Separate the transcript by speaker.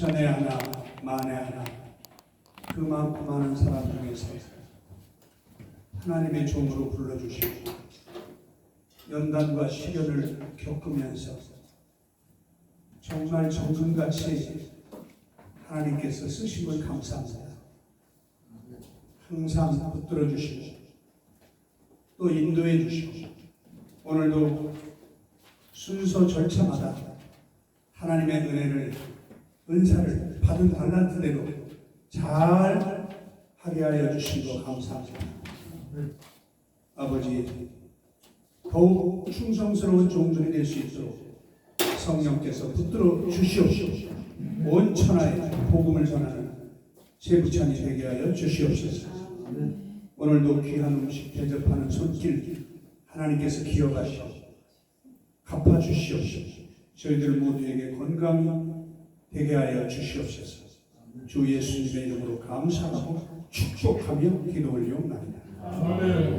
Speaker 1: 전에 하나 만에 하나 그만큼 많은 사람 중에서 하나님의 종으로 불러주시고 연단과 시련을 겪으면서 정말 정금같이 하나님께서 쓰심을 감사합니다. 항상 붙들어 주시고 또 인도해 주시고 오늘도 순서 절차마다 하나님의 은혜를 은사를 받은 달란트대로 잘 하게 하여 거 감사합니다. 아버지 더욱 충성스러운 종들이 될 수 있도록 성령께서 붙들어 주시옵시고 온 천하에 복음을 전하는 제 부찬이 되게 하여 주시옵소서. 오늘도 귀한 음식 대접하는 손길 하나님께서 기억하시오 갚아 주시옵소서. 저희들 모두에게 건강이 되게 하여 주시옵소서. 주 예수님의 이름으로 감사하고 축복하며 기도 올리옵나이다.
Speaker 2: 아멘.